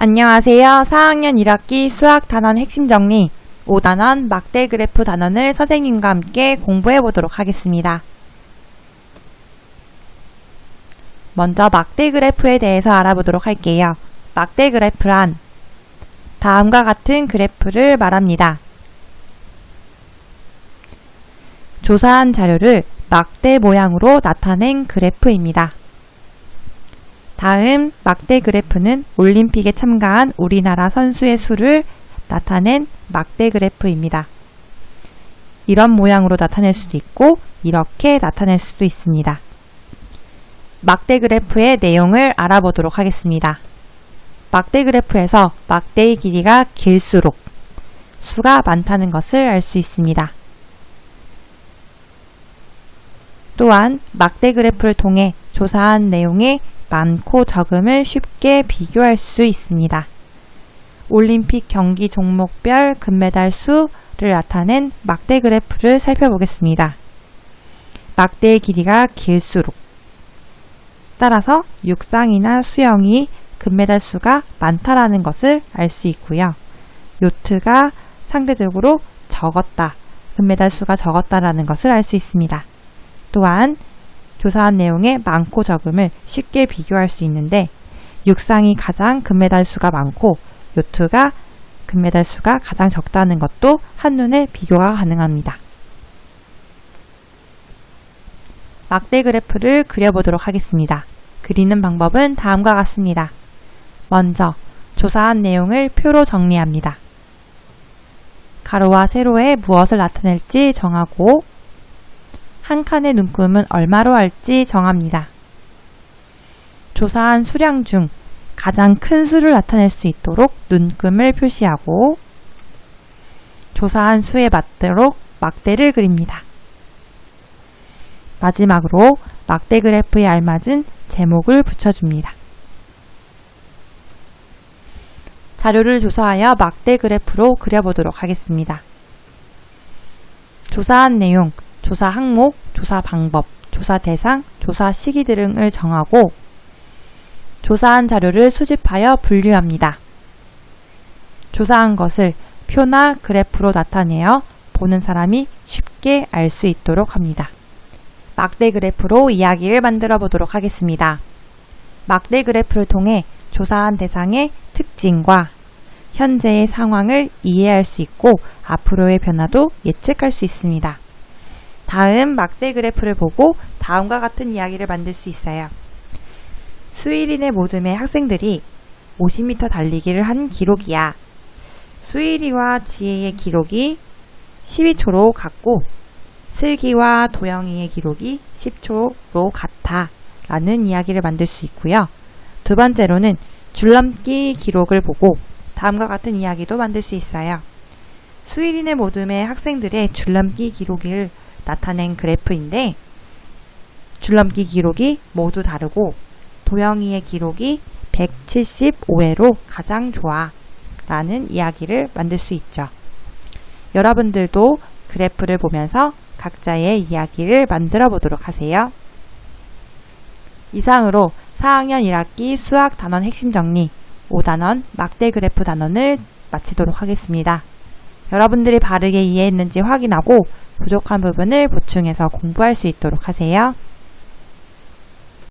안녕하세요. 4학년 1학기 수학 단원 핵심 정리 5단원 막대 그래프 단원을 선생님과 함께 공부해 보도록 하겠습니다. 먼저 막대 그래프에 대해서 알아보도록 할게요. 막대 그래프란 다음과 같은 그래프를 말합니다. 조사한 자료를 막대 모양으로 나타낸 그래프입니다. 다음 막대 그래프는 올림픽에 참가한 우리나라 선수의 수를 나타낸 막대 그래프입니다. 이런 모양으로 나타낼 수도 있고 이렇게 나타낼 수도 있습니다. 막대 그래프의 내용을 알아보도록 하겠습니다. 막대 그래프에서 막대의 길이가 길수록 수가 많다는 것을 알 수 있습니다. 또한 막대 그래프를 통해 조사한 내용의 많고 적음을 쉽게 비교할 수 있습니다. 올림픽 경기 종목별 금메달 수를 나타낸 막대 그래프를 살펴보겠습니다. 막대의 길이가 길수록 따라서 육상이나 수영이 금메달 수가 많다라는 것을 알 수 있고요. 요트가 상대적으로 적었다. 금메달 수가 적었다라는 것을 알 수 있습니다. 또한 조사한 내용의 많고 적음을 쉽게 비교할 수 있는데 육상이 가장 금메달 수가 많고 요트가 금메달 수가 가장 적다는 것도 한눈에 비교가 가능합니다. 막대 그래프를 그려보도록 하겠습니다. 그리는 방법은 다음과 같습니다. 먼저 조사한 내용을 표로 정리합니다. 가로와 세로에 무엇을 나타낼지 정하고 한 칸의 눈금은 얼마로 할지 정합니다. 조사한 수량 중 가장 큰 수를 나타낼 수 있도록 눈금을 표시하고 조사한 수에 맞도록 막대를 그립니다. 마지막으로 막대 그래프에 알맞은 제목을 붙여줍니다. 자료를 조사하여 막대 그래프로 그려보도록 하겠습니다. 조사한 내용, 조사 항목, 조사 방법, 조사 대상, 조사 시기 등을 정하고 조사한 자료를 수집하여 분류합니다. 조사한 것을 표나 그래프로 나타내어 보는 사람이 쉽게 알 수 있도록 합니다. 막대 그래프로 이야기를 만들어 보도록 하겠습니다. 막대 그래프를 통해 조사한 대상의 특징과 현재의 상황을 이해할 수 있고 앞으로의 변화도 예측할 수 있습니다. 다음 막대 그래프를 보고 다음과 같은 이야기를 만들 수 있어요. 수일인의 모듬의 학생들이 50m 달리기를 한 기록이야. 수일이와 지혜의 기록이 12초로 같고 슬기와 도영이의 기록이 10초로 같아 라는 이야기를 만들 수 있고요. 두 번째로는 줄넘기 기록을 보고 다음과 같은 이야기도 만들 수 있어요. 수일인의 모듬의 학생들의 줄넘기 기록을 나타낸 그래프인데 줄넘기 기록이 모두 다르고 도영이의 기록이 175회로 가장 좋아 라는 이야기를 만들 수 있죠. 여러분들도 그래프를 보면서 각자의 이야기를 만들어 보도록 하세요. 이상으로 4학년 1학기 수학 단원 핵심 정리 5단원 막대 그래프 단원을 마치도록 하겠습니다. 여러분들이 바르게 이해했는지 확인하고 부족한 부분을 보충해서 공부할 수 있도록 하세요.